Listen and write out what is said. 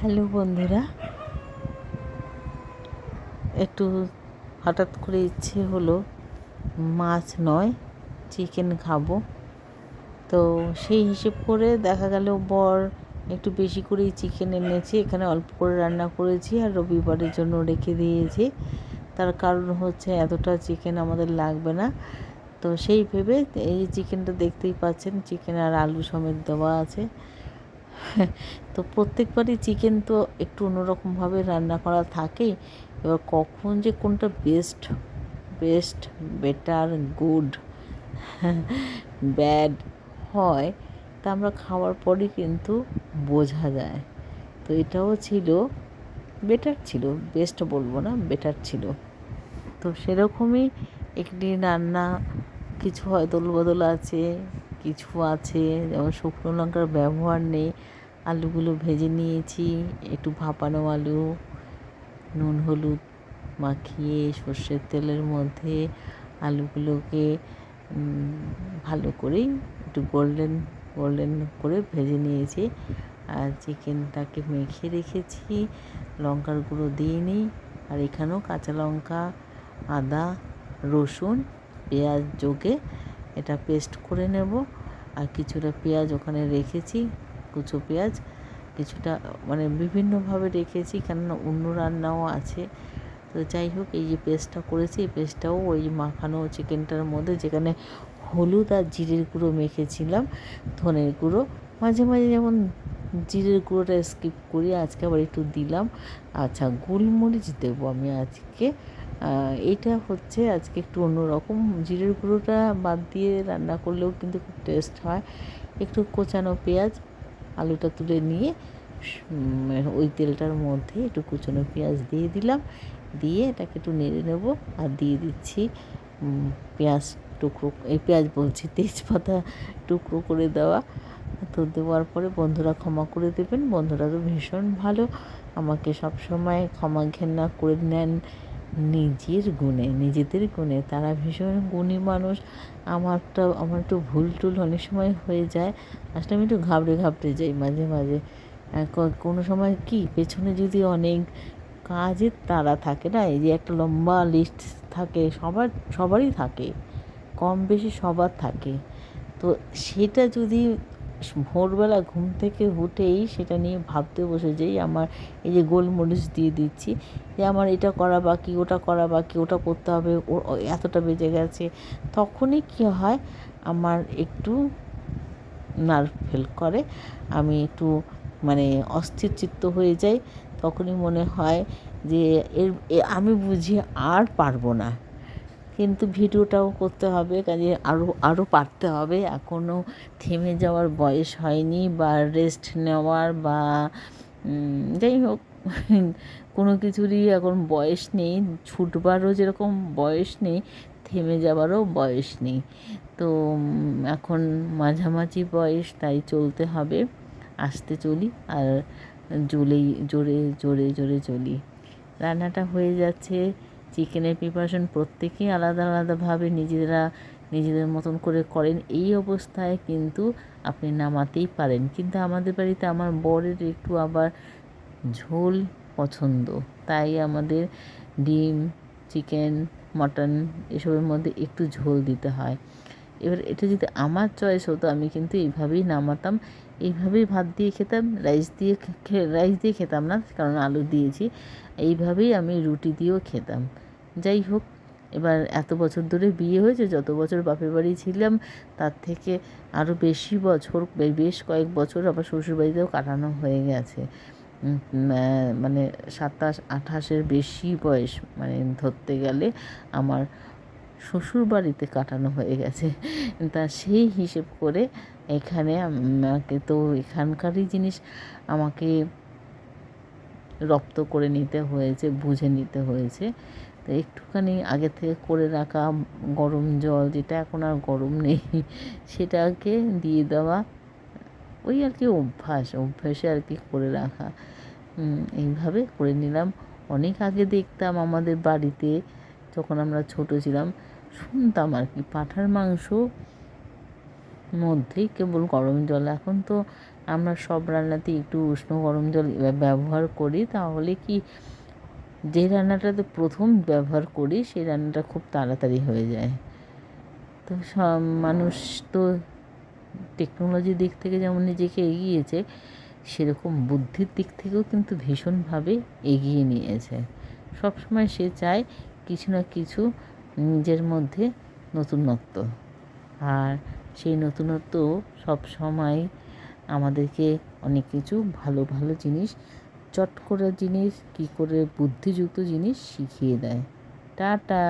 Hello বন্ধুরা। একটু হঠাৎ করে ইচ্ছে হলো মাছ নয় চিকেন খাব। তো সেই হিসেব করে দেখা গেল বর একটু বেশি করেই চিকেন এনেছে। এখানে অল্প করে রান্না করেছি আর রবিবারের জন্য রেখে দিয়েছি। তার কারণ হচ্ছে এতটা চিকেন আমাদের লাগবে না। তো সেই ভেবে এই চিকেনটা দেখতেই পাচ্ছেন চিকেন আর আলু সমেত দেওয়া আছে। তো প্রত্যেকবারই চিকেন তো একটু অন্যরকমভাবে রান্না করা থাকেই এবার কখন যে কোনটা best best better good bad হয়, তা আমরা খাওয়ার পরই কিন্তু বোঝা যায়। তো এটাও ছিল বেটার ছিল বেস্ট বলব না বেটার ছিল। তো সেরকমই একটি রান্না, কিছু হয় দোলবদল আছে কিছু আছে, যেমন শুকনো লঙ্কার ব্যবহার নেই। আলুগুলো ভেজে নিয়েছি, একটু ভাপানো আলু, নুন, হলুদ মাখিয়ে সর্ষের তেলের মধ্যে আলুগুলোকে ভালো করেই একটু গোল্ডেন গোল্ডেন করে ভেজে নিয়েছি। আর চিকেনটাকে মেখে রেখেছি, লঙ্কার গুঁড়ো দিয়ে নিই। আর এখানেও কাঁচা লঙ্কা, আদা, রসুন, পেঁয়াজ যোগে এটা পেস্ট করে নেব। আর কিছুটা পেঁয়াজ ওখানে রেখেছি, কুচো পেঁয়াজ। কিছুটা মানে বিভিন্নভাবে রেখেছি, কেননা অন্য রান্নাও আছে। তো যাই হোক, এই যে পেস্টটা করেছি, এই পেস্টটাও ওই মাখানো চিকেনটার মধ্যে, যেখানে হলুদ আর জিরের গুঁড়ো মেখেছিলাম, ধনের গুঁড়ো। মাঝে মাঝে যেমন জিরের গুঁড়োটা স্কিপ করি, আজকে আবার একটু দিলাম। আচ্ছা গোলমরিচ দেবো আমি আজকে। এইটা হচ্ছে আজকে একটু অন্যরকম। জিরের গুঁড়োটা বাদ দিয়ে রান্না করলেও কিন্তু খুব টেস্ট হয়। একটু কোচানো পেঁয়াজ, আলুটা তুলে নিয়ে ওই তেলটার মধ্যে একটু কুচনো পেঁয়াজ দিয়ে দিলাম। দিয়ে এটাকে একটু নেড়ে নেব আর দিয়ে দিচ্ছি পেঁয়াজ টুকরো, এই পেঁয়াজ বলছি, তেজপাতা টুকরো করে দেওয়া। তো দেওয়ার পরে বন্ধুরা ক্ষমা করে দেবেন। বন্ধুরা তো ভীষণ ভালো। আমাকে সবসময় ক্ষমা ঘেন্না করে নেন। নিজের গুণে, নিজেদের গুণে। তারা ভীষণ গুণী মানুষ। আমারটা, আমার একটু ভুল টুল অনেক সময় হয়ে যায়। আসলে আমি একটু ঘাবড়ে ঘাবড়ে যাই মাঝে মাঝে। কোনো সময় কি, পেছনে যদি অনেক কাজের তারা থাকে না, এই যে একটা লম্বা লিস্ট থাকে, সবার, সবারই থাকে। কম বেশি সবার থাকে। তো সেটা যদি ভোরবেলা ঘুম থেকে উঠেই সেটা নিয়ে ভাবতে বসে যাই আমার এই যে গোলমরিচ দিয়ে দিচ্ছি, যে আমার এটা করা বাকি, ওটা করা বাকি, ওটা করতে হবে এতটা বেজে গেছে। তখনই কী হয়, আমার একটু নার্ভ ফেল করে, আমি একটু মানে অস্থির চিত্ত হয়ে যাই। তখনই মনে হয় যে, এর আমি বুঝি আর পারব না। কিন্তু ভিডিওটাও করতে হবে, কাজে আরও আরও পারতে হবে। এখনও থেমে যাওয়ার বয়স হয়নি বা রেস্ট নেওয়ার বা যাই হোক, কোনো কিছুরই এখন বয়স নেই। ছুটবারও যেরকম বয়স নেই, থেমে যাওয়ারও বয়স নেই। তো এখন মাঝামাঝি বয়স, তাই চলতে হবে। আসতে চলি আর জোরেই জোরে জোরে জোরে চলি। রান্নাটা হয়ে যাচ্ছে। চিকেনের প্রিপারেশন প্রত্যেকেই আলাদা আলাদাভাবে নিজেরা নিজেদের মতন করে করেন, এই অবস্থায় কিন্তু আপনি নামাতেই পারেন। কিন্তু আমাদের বাড়িতে আমার বরের একটু আবার ঝোল পছন্দ, তাই আমাদের ডিম, চিকেন, মটন এসবের মধ্যে একটু ঝোল দিতে হয়। এবার এটা যদি আমার চয়েস হতো, আমি কিন্তু এইভাবেই নামাতাম। এইভাবেই ভাত দিয়ে খেতাম রাইস দিয়ে রাইস দিয়ে খেতাম না, কারণ আলু দিয়েছি। এইভাবেই আমি রুটি দিয়েও খেতাম। যাই হোক, এবার এত বছর ধরে বিয়ে হয়েছে, যত বছর বাপের বাড়ি ছিলাম, তার থেকে আরও বেশি বছর বেশ কয়েক বছর আবার শ্বশুরবাড়িতেও কাটানো হয়ে গেছে। মানে সাতাশ, আঠাশের বেশি বয়স মানে ধরতে গেলে আমার শ্বশুর বাড়িতে কাটানো হয়ে গেছে। তা সেই হিসেব করে এখানে আমাকে তো এখানকারই জিনিস আমাকে রপ্ত করে নিতে হয়েছে, বুঝে নিতে হয়েছে। তো একটুখানি আগে থেকে করে রাখা গরম জল, যেটা এখন আর গরম নেই, সেটাকে দিয়ে দেওয়া, ওই আর কি অভ্যাস, অভ্যাসে আর কি করে রাখা। এইভাবে করে নিলাম। অনেক আগে দেখতাম আমাদের বাড়িতে, যখন আমরা ছোট ছিলাম, শুনতাম আর কি, পাঁঠার মাংস মধ্যেই কেবল গরম জল। এখন তো আমরা সব রান্নাতে একটু উষ্ণ গরম জল ব্যবহার করি, তাহলে কি যে রান্নাটাতে প্রথম ব্যবহার করি, সেই রান্নাটা খুব তাড়াতাড়ি হয়ে যায়। তো সব মানুষ তো টেকনোলজির দিক থেকে যেমন নিজেকে এগিয়েছে, সেরকম বুদ্ধির দিক থেকেও কিন্তু ভীষণভাবে এগিয়ে নিয়েছে। সবসময় সে চায় কিছু না কিছু নিজের মধ্যে নতুনত্ব। আর সেই নতুনত্ব সব সময় আমাদেরকে অনেক কিছু ভালো ভালো জিনিস চট করে জিনিস কি করে বুদ্ধিযুক্ত জিনিস শিখিয়ে দেয়। টাটা।